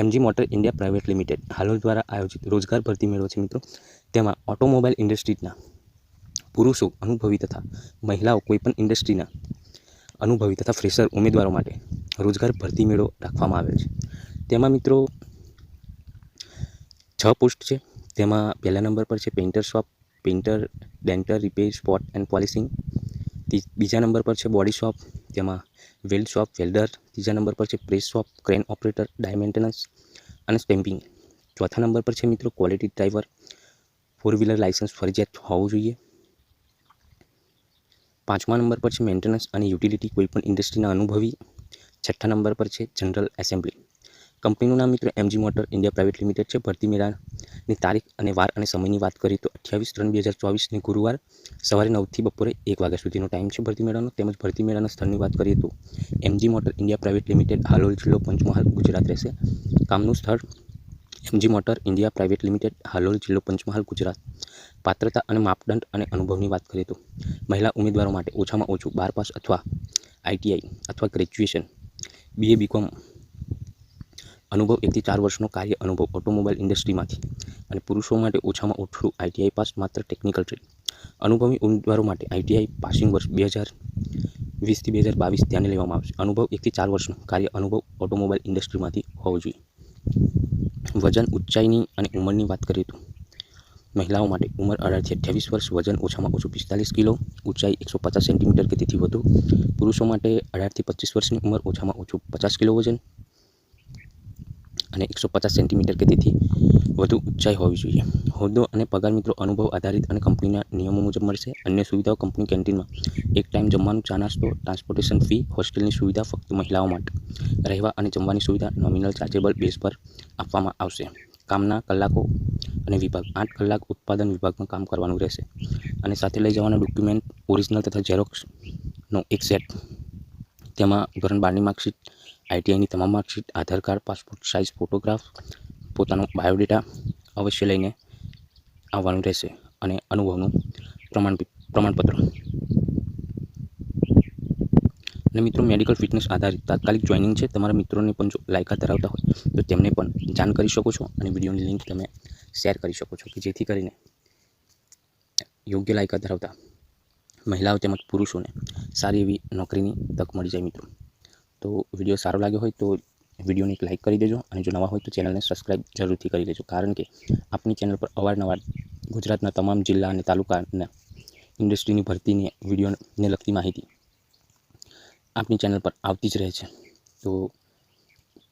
MG motor India private limited Halol દ્વારા આયોજિત રોજગાર ભરતી મેળો છે મિત્રો. તેમાં ઓટોમોબાઈલ ઇન્ડસ્ટ્રીના પુરુષો અનુભવી તથા મહિલાઓ કોઈપણ ઇન્ડસ્ટ્રીના અનુભવી તથા ફ્રેશર ઉમેદવારો માટે રોજગાર ભરતી મેળો રાખવામાં આવેલ છે. તેમાં મિત્રો છ પોસ્ટ છે. તેમાં પહેલા નંબર પર છે painter shop painter denter repair, spot and polishing. બીજા નંબર પર છે બોડી શોપ તેમાં વેલ્ડ શોપ વેલ્ડર ત્રીજા નંબર પર છે press shop crane operator, die maintenance અને સ્ટેમ્પિંગ ચોથા નંબર પર છે મિત્રો quality driver. Four wheeler licence ફરજિયાત હોવું જોઈએ. પાંચમા નંબર પર છે મેન્ટેનન્સ અને યુટિલિટી કોઈપણ ઇન્ડસ્ટ્રીના અનુભવી. છઠ્ઠા નંબર પર છે જનરલ એસેમ્બલી. કંપનીનું નામ મિત્રો MG motor India private limited છે, ભરતી મેળાની તારીખ અને વાર અને સમયની વાત કરીએ તો અઠ્યાવીસ ત્રણ બે હજાર ચોવીસની ગુરુવાર સવારે નવથી બપોરે એક વાગ્યા સુધીનો ટાઈમ છે ભરતી મેળાનો. તેમજ ભરતી મેળાના સ્થળની વાત કરીએ તો MG motor India private limited Halol જિલ્લો પંચમહાલ ગુજરાત રહેશે. કામનું સ્થળ MG motor India private limited Halol જિલ્લો પંચમહાલ ગુજરાત. પાત્રતા અને માપદંડ અને અનુભવની વાત કરીએ તો મહિલા ઉમેદવારો માટે ઓછામાં ઓછું બાર પાસ અથવા આઈટીઆઈ અથવા ગ્રેજ્યુએશન બીએ બીકોમ અનુભવ એકથી ચાર વર્ષનો કાર્ય અનુભવ ઓટોમોબાઈલ ઇન્ડસ્ટ્રીમાંથી અને પુરુષો માટે ઓછામાં ઓછું આઈટીઆઈ પાસ માત્ર ટેકનિકલ ટ્રેડ અનુભવી ઉમેદવારો માટે આઈટીઆઈ પાસિંગ વર્ષ બે હજાર વીસથી બે હજાર બાવીસ ધ્યાને લેવામાં આવશે. અનુભવ એકથી ચાર વર્ષનો કાર્ય અનુભવ ઓટોમોબાઈલ ઇન્ડસ્ટ્રીમાંથી હોવો જોઈએ. વજન ઊંચાઈની અને ઉંમરની વાત કરીએ તો મહિલાઓ માટે ઉંમર અઢારથી અઠ્યાવીસ વર્ષ, વજન ઓછામાં ઓછું પિસ્તાલીસ કિલો, ઊંચાઈ એકસો પચાસ સેન્ટીમીટર કે તેથી વધુ. પુરુષો માટે અઢારથી પચીસ વર્ષની ઉંમર, ઓછામાં ઓછું પચાસ કિલો વજન. અને એકસો પચાસ સેન્ટીમીટર કે તેથી વધુ ઊંચાઈ હોવી જોઈએ. હોદ્દો અને પગાર મિત્રો અનુભવ આધારિત અને કંપનીના નિયમો મુજબ મળશે. અન્ય સુવિધાઓ કંપની કેન્ટીનમાં. એક ટાઈમ જમવાનું ચા નાસ્તો ટ્રાન્સપોર્ટેશન ફી, હોસ્ટેલની સુવિધા ફક્ત મહિલાઓ માટે. રહેવા અને જમવાની સુવિધા નોમિનલ ચાર્જેબલ બેઝ પર આપવામાં આવશે. કામના કલાકો અને વિભાગ. આઠ કલાક ઉત્પાદન વિભાગમાં કામ કરવાનું રહેશે. અને સાથે લઈ જવાના ડોક્યુમેન્ટ ઓરિજિનલ તથા ઝેરોક્સનો એક સેટ. તેમાં ધોરણ બારની માર્કશીટ, આઈટીઆઈની તમામ marksheet, Aadhaar card, passport size, photograph, પોતાનો બાયોડેટા અવશ્ય લઈને આવવાનું રહેશે અને અનુભવનું પ્રમાણ પ્રમાણપત્ર. અને મિત્રો, મેડિકલ ફિટનેસ આધારિત તાત્કાલિક જોઈનિંગ છે. તમારા મિત્રોને પણ જો લાયકાત ધરાવતા હોય, તો તેમને પણ જાણ કરી શકો છો અને વિડીયોની લિંક તમે શેર કરી શકો છો કે જેથી કરીને યોગ્ય લાયકાત ધરાવતા મહિલાઓ તેમજ પુરુષોને સારી એવી નોકરીની તક મળી જાય મિત્રો. તો વીડિયો સારો લાગ્યો હોય તો વિડીયોને એક લાઇક કરી દેજો અને જો નવા હોય તો ચેનલને સબસ્ક્રાઈબ જરૂરથી કરી દેજો. કારણ કે આપની ચેનલ પર અવારનવાર ગુજરાતના તમામ જિલ્લા અને તાલુકાના ઇન્ડસ્ટ્રીની ભરતીની, વિડીયોને લગતી માહિતી આપની ચેનલ પર આવતી જ રહે છે. તો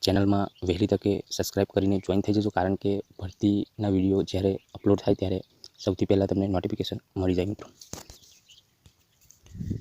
ચેનલમાં વહેલી તકે સબસ્ક્રાઈબ કરીને જોઈન થઈ જજો. કારણ કે ભરતીના વીડિયો જ્યારે અપલોડ થાય ત્યારે સૌથી પહેલાં તમને નોટિફિકેશન મળી જાય મિત્રો.